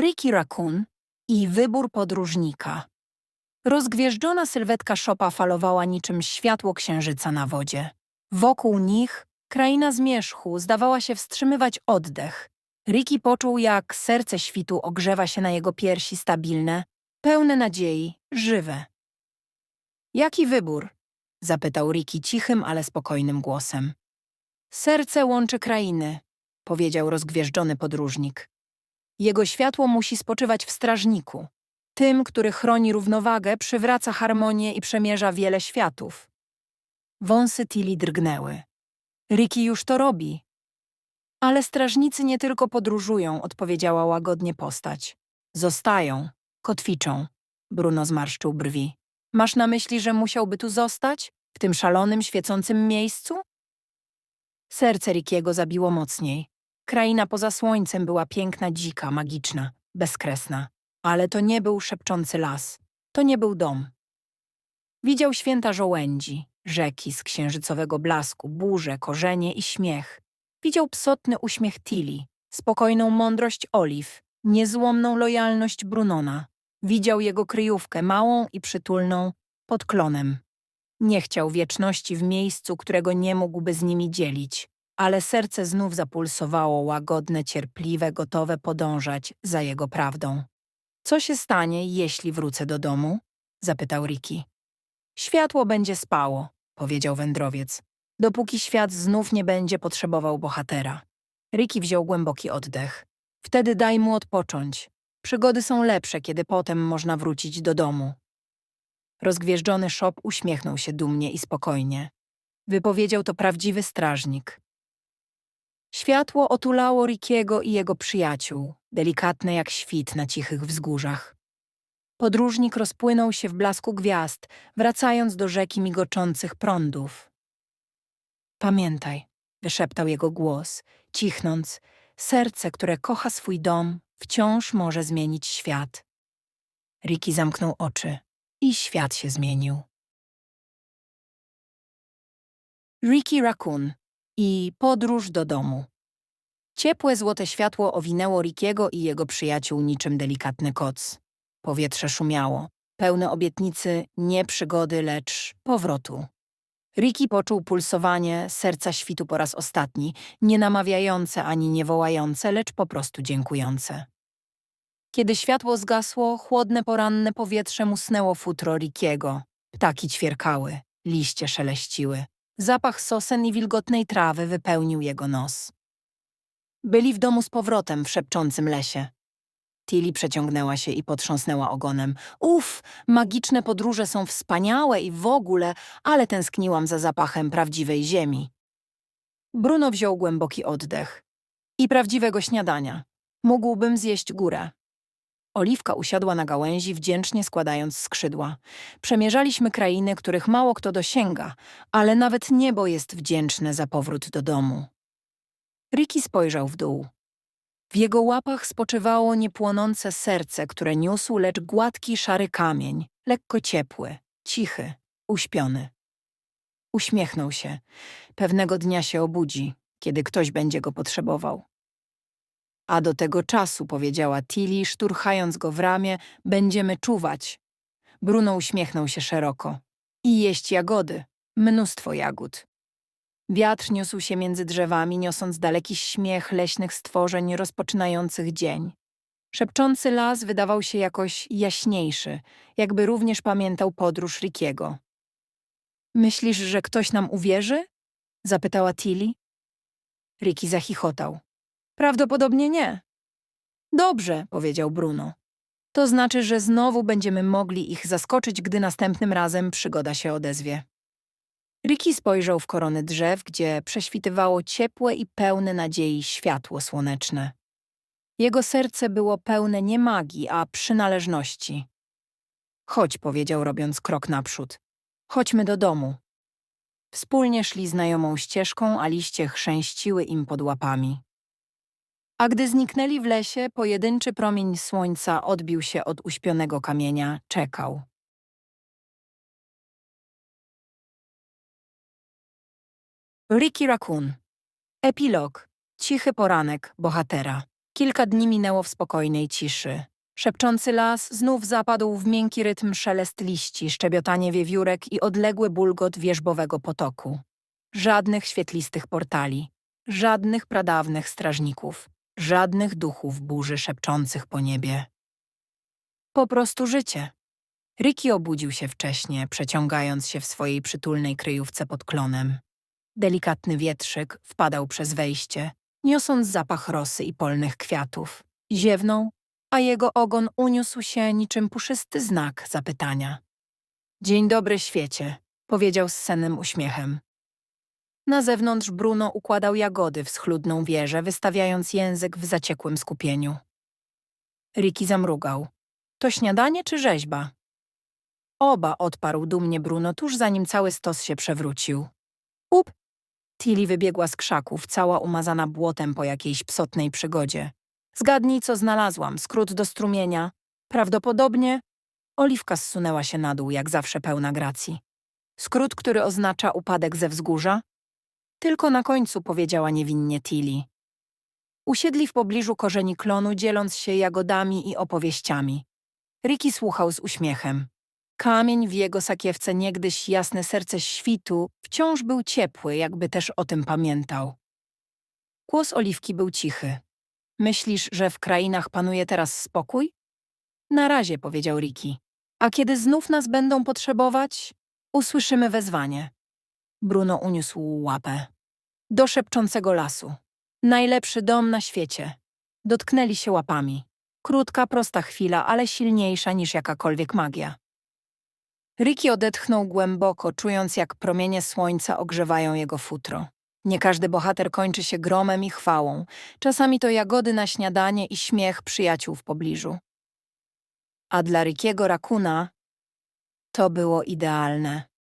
Ricky Raccoon i wybór podróżnika. Rozgwieżdżona sylwetka szopa falowała niczym światło księżyca na wodzie. Wokół nich kraina zmierzchu zdawała się wstrzymywać oddech. Ricky poczuł, jak serce świtu ogrzewa się na jego piersi stabilne, pełne nadziei, żywe. Jaki wybór? zapytał Ricky cichym, ale spokojnym głosem. Serce łączy krainy, powiedział rozgwieżdżony podróżnik. Jego światło musi spoczywać w strażniku, tym, który chroni równowagę, przywraca harmonię i przemierza wiele światów. Wąsy Tilly drgnęły. Ricky już to robi. Ale strażnicy nie tylko podróżują, odpowiedziała łagodnie postać. Zostają, kotwiczą. Bruno zmarszczył brwi. Masz na myśli, że musiałby tu zostać? W tym szalonym, świecącym miejscu? Serce Rickiego zabiło mocniej. Kraina poza słońcem była piękna, dzika, magiczna, bezkresna. Ale to nie był szepczący las. To nie był dom. Widział święta żołędzi, rzeki z księżycowego blasku, burze, korzenie i śmiech. Widział psotny uśmiech Tilly, spokojną mądrość Oliw, niezłomną lojalność Brunona. Widział jego kryjówkę, małą i przytulną, pod klonem. Nie chciał wieczności w miejscu, którego nie mógłby z nimi dzielić, ale serce znów zapulsowało łagodne, cierpliwe, gotowe podążać za jego prawdą. Co się stanie, jeśli wrócę do domu? zapytał Ricky. Światło będzie spało, powiedział wędrowiec, dopóki świat znów nie będzie potrzebował bohatera. Ricky wziął głęboki oddech. Wtedy daj mu odpocząć. Przygody są lepsze, kiedy potem można wrócić do domu. Rozgwieżdżony szop uśmiechnął się dumnie i spokojnie. Wypowiedział to prawdziwy strażnik. Światło otulało Rickiego i jego przyjaciół, delikatne jak świt na cichych wzgórzach. Podróżnik rozpłynął się w blasku gwiazd, wracając do rzeki migoczących prądów. Pamiętaj, wyszeptał jego głos, cichnąc, serce, które kocha swój dom, wciąż może zmienić świat. Ricky zamknął oczy i świat się zmienił. Ricky Raccoon i podróż do domu. Ciepłe złote światło owinęło Rickiego i jego przyjaciół niczym delikatny koc. Powietrze szumiało, pełne obietnicy nie przygody, lecz powrotu. Ricky poczuł pulsowanie serca świtu po raz ostatni, nie namawiające ani nie wołające, lecz po prostu dziękujące. Kiedy światło zgasło, chłodne poranne powietrze musnęło futro Rickiego. Ptaki ćwierkały, liście szeleściły. Zapach sosen i wilgotnej trawy wypełnił jego nos. Byli w domu z powrotem w szepczącym lesie. Tilly przeciągnęła się i potrząsnęła ogonem. Uf, magiczne podróże są wspaniałe i w ogóle, ale tęskniłam za zapachem prawdziwej ziemi. Bruno wziął głęboki oddech. I prawdziwego śniadania. Mógłbym zjeść górę. Oliwka usiadła na gałęzi, wdzięcznie składając skrzydła. Przemierzaliśmy krainy, których mało kto dosięga, ale nawet niebo jest wdzięczne za powrót do domu. Ricky spojrzał w dół. W jego łapach spoczywało niepłonące serce, które niósł, lecz gładki, szary kamień, lekko ciepły, cichy, uśpiony. Uśmiechnął się. Pewnego dnia się obudzi, kiedy ktoś będzie go potrzebował. A do tego czasu, powiedziała Tilly, szturchając go w ramię, będziemy czuwać. Bruno uśmiechnął się szeroko. I jeść jagody. Mnóstwo jagód. Wiatr niósł się między drzewami, niosąc daleki śmiech leśnych stworzeń rozpoczynających dzień. Szepczący las wydawał się jakoś jaśniejszy, jakby również pamiętał podróż Rickiego. Myślisz, że ktoś nam uwierzy? zapytała Tilly. Ricky zachichotał. Prawdopodobnie nie. Dobrze, powiedział Bruno. To znaczy, że znowu będziemy mogli ich zaskoczyć, gdy następnym razem przygoda się odezwie. Ricky spojrzał w korony drzew, gdzie prześwitywało ciepłe i pełne nadziei światło słoneczne. Jego serce było pełne nie magii, a przynależności. Chodź, powiedział, robiąc krok naprzód. Chodźmy do domu. Wspólnie szli znajomą ścieżką, a liście chrzęściły im pod łapami. A gdy zniknęli w lesie, pojedynczy promień słońca odbił się od uśpionego kamienia, czekał. Ricky Raccoon. Epilog. Cichy poranek bohatera. Kilka dni minęło w spokojnej ciszy. Szepczący las znów zapadł w miękki rytm szelest liści, szczebiotanie wiewiórek i odległy bulgot wierzbowego potoku. Żadnych świetlistych portali, żadnych pradawnych strażników, żadnych duchów burzy szepczących po niebie. Po prostu życie. Ricky obudził się wcześnie, przeciągając się w swojej przytulnej kryjówce pod klonem. Delikatny wietrzyk wpadał przez wejście, niosąc zapach rosy i polnych kwiatów. Ziewnął, a jego ogon uniósł się niczym puszysty znak zapytania. Dzień dobry, świecie, powiedział z sennym uśmiechem. Na zewnątrz Bruno układał jagody w schludną wieżę, wystawiając język w zaciekłym skupieniu. Ricky zamrugał. To śniadanie czy rzeźba? Oba odparł dumnie Bruno tuż zanim cały stos się przewrócił. Up! Tilly wybiegła z krzaków, cała umazana błotem po jakiejś psotnej przygodzie. Zgadnij, co znalazłam. Skrót do strumienia. Prawdopodobnie... Oliwka zsunęła się na dół, jak zawsze pełna gracji. Skrót, który oznacza upadek ze wzgórza? Tylko na końcu powiedziała niewinnie Tilly. Usiedli w pobliżu korzeni klonu, dzieląc się jagodami i opowieściami. Ricky słuchał z uśmiechem. Kamień w jego sakiewce, niegdyś jasne serce świtu, wciąż był ciepły, jakby też o tym pamiętał. Głos Oliwki był cichy. Myślisz, że w krainach panuje teraz spokój? Na razie, powiedział Ricky. A kiedy znów nas będą potrzebować, usłyszymy wezwanie. Bruno uniósł łapę. Do szepczącego lasu. Najlepszy dom na świecie. Dotknęli się łapami. Krótka, prosta chwila, ale silniejsza niż jakakolwiek magia. Ricky odetchnął głęboko, czując jak promienie słońca ogrzewają jego futro. Nie każdy bohater kończy się gromem i chwałą. Czasami to jagody na śniadanie i śmiech przyjaciół w pobliżu. A dla Rickiego Rakuna to było idealne.